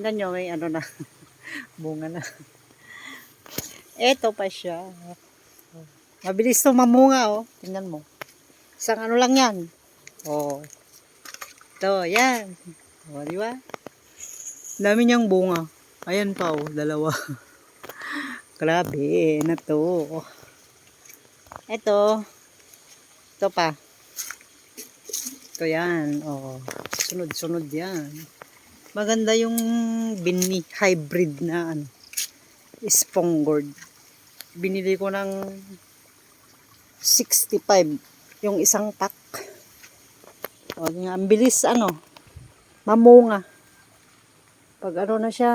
Tingnan nyo, may ano na. Bunga na. Eto pa siya. Mabilis to mamunga, oh. Tingnan mo. Isang ano lang yan. Oh. Ito, yan. O, di ba? Dami niyang bunga. Ayan pa, oh. Dalawa. Grabe, na to. Ito. Ito pa. Ito yan. Oh. Sunod-sunod yan. Maganda yung bini hybrid na ano. Spongord. Binili ko ng 65 yung isang pack. O, ang bilis ano, mamunga. Pag ano na siya,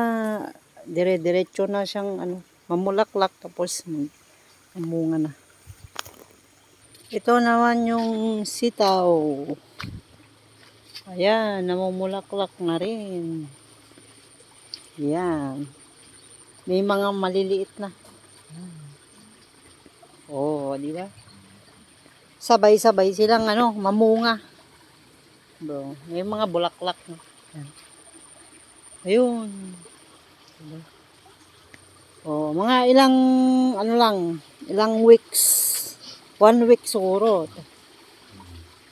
dire-diretso na siyang ano, mamulaklak tapos mamunga na. Ito naman yung sitaw. Ayan, namumulaklak na rin. Ayan. May mga maliliit na. Oo, oh, di ba? Sabay-sabay silang ano, mamunga. Bro, may mga bulaklak na. Ayun. Oh, mga ilang ano lang, ilang weeks. One week siguro.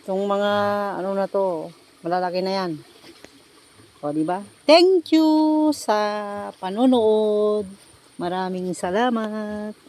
Itong mga ano na to, malalaki na yan. O, di ba? Thank you sa panonood. Maraming salamat.